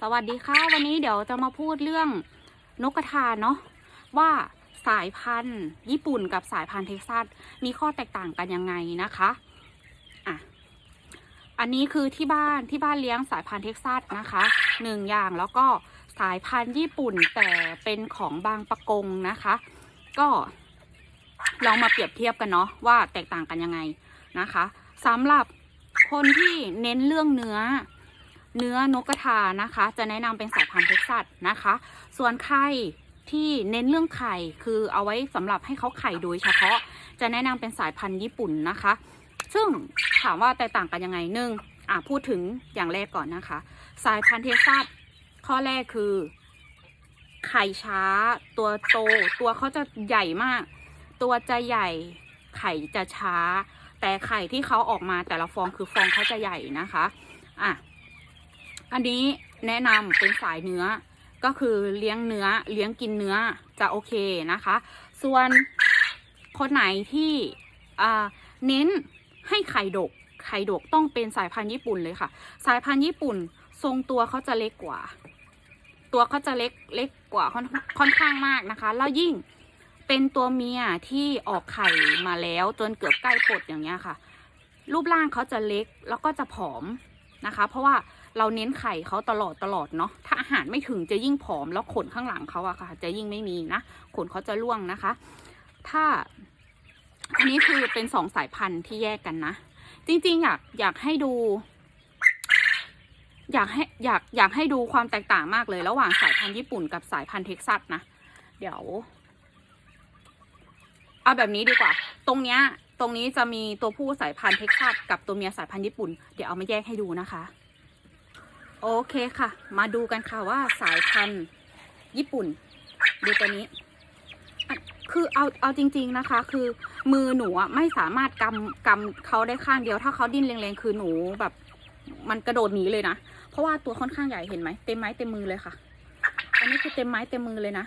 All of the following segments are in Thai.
สวัสดีค่ะ วันนี้เดี๋ยวจะมาพูดเรื่องนกกระทาเนาะว่าสายพันธุ์ญี่ปุ่นกับสายพันธุ์เท็กซัสมีข้อแตกต่างกันยังไงนะคะอะอันนี้คือที่บ้านที่บ้านเลี้ยงสายพันธุ์เท็กซัสนะคะหนึ่งอย่างแล้วก็สายพันธุ์ญี่ปุ่นแต่เป็นของบางปะกงนะคะ ก็ลองมาเปรียบเทียบกันเนาะว่าแตกต่างกันยังไงนะคะสำหรับคนที่เน้นเรื่องเนื้อ เนื้อนกกระทานะคะ จะแนะนำเป็นสายพันธุ์เท็กซัสนะคะ ส่วนไข่ที่เน้นเรื่องไข่คือเอาไว้สำหรับให้เขาไข่โดยเฉพาะ จะแนะนำเป็นสายพันธุ์ญี่ปุ่นนะคะ ซึ่งถามว่าแตกต่างกันยังไงหนึ่งอะพูดถึงอย่างแรกก่อนนะคะ สายพันธุ์เท็กซัสข้อแรกคือ ไข่ช้า ตัวโต ตัวเขาจะใหญ่มาก ตัวจะใหญ่ไข่จะช้า แต่ไข่ที่เขาออกมาแต่ละฟองคือฟองเขาจะใหญ่นะคะ อะ อันนี้แนะนำเป็นสายเนื้อ ก็คือเลี้ยงเนื้อเลี้ยงกินเนื้อจะโอเคนะคะ ส่วนคนไหนที่เน้นให้ไข่ดก ไข่ดกต้องเป็นสายพันธุ์ญี่ปุ่นเลยค่ะ สายพันธุ์ญี่ปุ่นทรงตัวเขาจะเล็กกว่า ตัวเขาจะเล็กเล็กกว่าค่อนค่อนข้างมากนะคะ แล้วยิ่งเป็นตัวเมียที่ออกไข่มาแล้วจนเกือบใกล้ปลดอย่างเงี้ยค่ะ รูปร่างเขาจะเล็กแล้วก็จะผอมนะคะ เพราะว่า เราเน้นไข่เขาตลอดตลอดเนาะถ้าอาหารไม่ถึงจะยิ่งผอมแล้วขนข้างหลังเขาอะค่ะ จะยิ่งไม่มีนะขนเขาจะร่วงนะคะ ถ้า อันนี้คือเป็นสองสายพันธุ์ที่แยกกันนะ จริงๆอยากอยากให้ดู อยากให้อยากอยากให้ดูความแตกต่างมากเลย ระหว่างสายพันธุ์ญี่ปุ่นกับสายพันธุ์เท็กซัสนะเดี๋ยวเอาแบบนี้ดีกว่า ตรงเนี้ย ตรงนี้จะมีตัวผู้สายพันธุ์เท็กซัสกับตัวเมียสายพันธุ์ญี่ปุ่น เดี๋ยวเอามาแยกให้ดูนะคะ โอเคค่ะ มาดูกันค่ะว่าสายพันธุ์ญี่ปุ่น ดูตัวนี้ คือเอาเอาจริง ๆนะคะ คือมือหนูไม่สามารถกำกำเขาได้ข้างเดียว ถ้าเขาดิ้นแรงๆคือหนูแบบ มันกระโดดหนีเลยนะ เพราะว่าตัวค่อนข้างใหญ่เห็นไหมเต็มไม้เต็มมือเลยค่ะ อันนี้คือเต็มไม้เต็มมือเลยนะ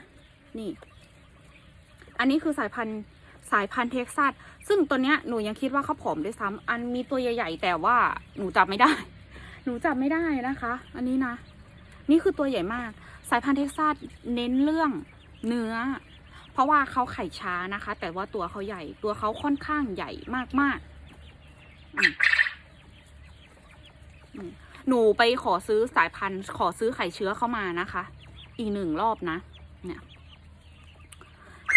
นี่ อันนี้คือสายพันธุ์สายพันธุ์เท็กซัส ซึ่งตัวเนี้ยหนูยังคิดว่าเขาผอมด้วยซ้ำอันมีตัวใหญ่ ๆ แต่ว่าหนูจับไม่ได้ หนูจับไม่ได้นะคะ อันนี้นะ นี่คือตัวใหญ่มาก สายพันธุ์เท็กซัสเน้นเรื่องเนื้อ เพราะว่าเขาไข่ช้านะคะ แต่ว่าตัวเขาใหญ่ ตัวเขาค่อนข้างใหญ่มากๆอืมหนูไปขอซื้อสายพันธุ์ ขอซื้อไข่เชื้อเข้ามานะคะ อีกหนึ่งรอบนะ เนี่ย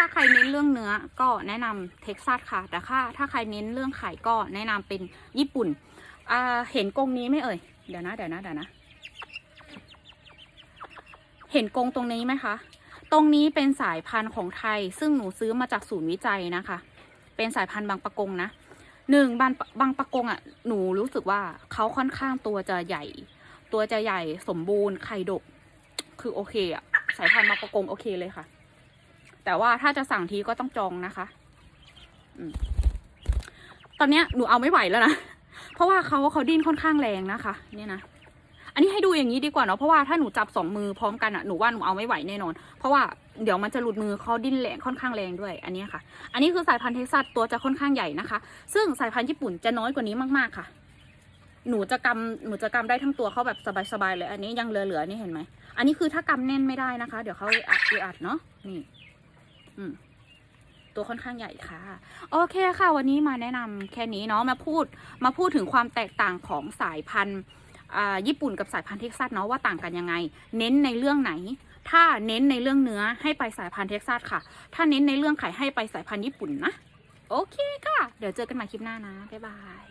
ถ้าใครเน้นเรื่องเนื้อก็แนะนำเท็กซัสค่ะ แต่ถ้าถ้าใครเน้นเรื่องไข่ก็แนะนำเป็นญี่ปุ่นเห็นกรงนี้ไหมเอ่ย เดี๋ยวนะ เดี๋ยวนะเดี๋ยวนะ เห็นกรงตรงนี้ไหมคะ ตรงนี้เป็นสายพันธุ์ของไทย ซึ่งหนูซื้อมาจากศูนย์วิจัยนะคะ เป็นสายพันธุ์บางปะกงนะหนึ่งบางบางปะกงอะ หนูรู้สึกว่าเขาค่อนข้างตัวจะใหญ่ ตัวจะใหญ่สมบูรณ์ไข่ดก คือโอเคอะ สายพันธุ์บางปะกงโอเคเลยค่ะ แต่ว่าถ้าจะสั่งทีก็ต้องจองนะคะอตอนเนี้ยหนูเอาไม่ไหวแล้วนะ เพราะว่าเขาเขาดิ้นค่อนข้างแรงนะคะ เนี่ยนะอันนี้ให้ดูอย่างนี้ดีกว่าเนาะเพราะว่าถ้าหนูจับสองมือพร้อมกันอะหนูว่าหนูเอาไม่ไหวแน่นอน เพราะว่าเดี๋ยวมันจะหลุดมือเขาดิ้นแรงค่อนข้างแรงด้วยอันนี้ค่ะ อันนี้คือสายพันธุ์เท็กซัสตัวจะค่อนข้างใหญ่นะคะ ซึ่งสายพันธุ์ญี่ปุ่นจะน้อยกว่านี้มากๆค่ะ หนูจะกำหนูจะกำได้ทั้งตัวเขาแบบสบายๆเลย อันนี้ยังเหลือๆนี่เห็นไหมอันนี้คือถ้ากำแน่นไม่ได้นะคะ เดี๋ยวเขาอัดอัดเนาะนี่ อืมตัวค่อนข้างใหญ่ค่ะ โอเคค่ะ วันนี้มาแนะนำแค่นี้เนาะมาพูดมาพูดถึงความแตกต่างของสายพันธุ์ญี่ปุ่นกับสายพันธุ์เท็กซัสเนาะว่าต่างกันยังไง เน้นในเรื่องไหน ถ้าเน้นในเรื่องเนื้อให้ไปสายพันธุ์เท็กซัสค่ะ ถ้าเน้นในเรื่องไข่ให้ไปสายพันธุ์ญี่ปุ่นนะ โอเคค่ะ เดี๋ยวเจอกันใหม่คลิปหน้านะ บ๊ายบาย